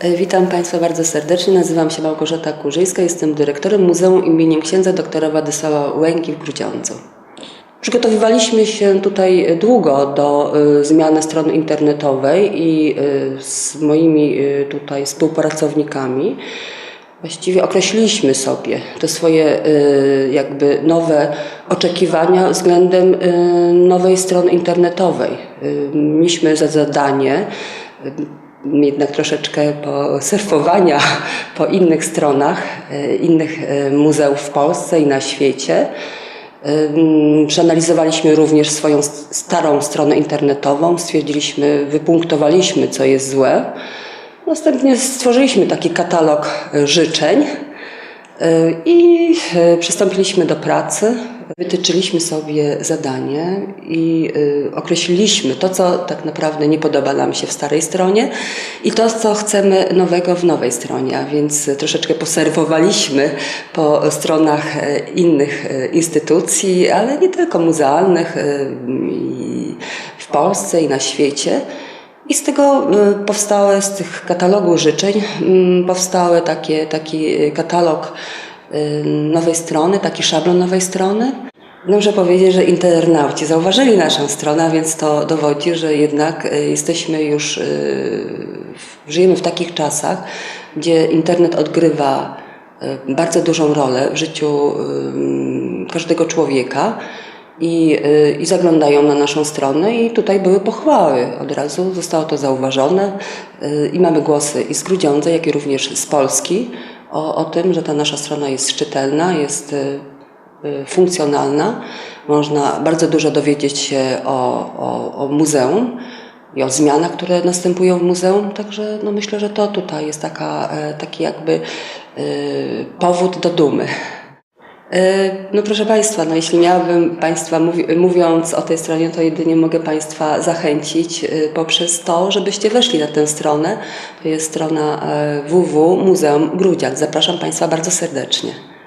E, Witam Państwa bardzo serdecznie. Nazywam się Małgorzata Kurzyńska. Jestem dyrektorem Muzeum imieniem księdza doktora Władysława Łęki w Grudziądzu. Przygotowywaliśmy się tutaj długo do y, zmiany strony internetowej i y, z moimi tutaj współpracownikami właściwie określiliśmy sobie te swoje jakby nowe oczekiwania względem nowej strony internetowej. Mieliśmy za zadanie jednak troszeczkę posurfowania po innych stronach, y, innych y, muzeów w Polsce i na świecie. Przeanalizowaliśmy również swoją starą stronę internetową, stwierdziliśmy, wypunktowaliśmy, co jest złe. Następnie stworzyliśmy taki katalog y, życzeń i przystąpiliśmy do pracy. Wytyczyliśmy sobie zadanie i y, określiliśmy to, co tak naprawdę nie podoba nam się w starej stronie i to, co chcemy nowego w nowej stronie, a więc troszeczkę poserwowaliśmy po stronach e, innych e, instytucji, ale nie tylko muzealnych e, w Polsce i na świecie. I z tego powstały, z tych katalogu życzeń, mm, powstały takie, taki katalog nowej strony, taki szablon nowej strony. Muszę powiedzieć, że internauci zauważyli naszą stronę, więc to dowodzi, że jednak y, jesteśmy już, y, żyjemy w takich czasach, gdzie internet odgrywa y, bardzo dużą rolę w życiu y, każdego człowieka i, y, i zaglądają na naszą stronę i tutaj były pochwały. Od razu zostało to zauważone y, i mamy głosy i z Grudziądza, jak i również z Polski o, o tym, że ta nasza strona jest czytelna, jest y, y, funkcjonalna. Można bardzo dużo dowiedzieć się o, o, o muzeum i o zmianach, które następują w muzeum. Także no myślę, że to tutaj jest taka, e, taki jakby y, powód do dumy. E, No proszę Państwa, no jeśli miałabym Państwa, mówi, mówiąc o tej stronie, to jedynie mogę Państwa zachęcić e, poprzez to, żebyście weszli na tę stronę. To jest strona e, www Muzeum Grudziak. Zapraszam Państwa bardzo serdecznie.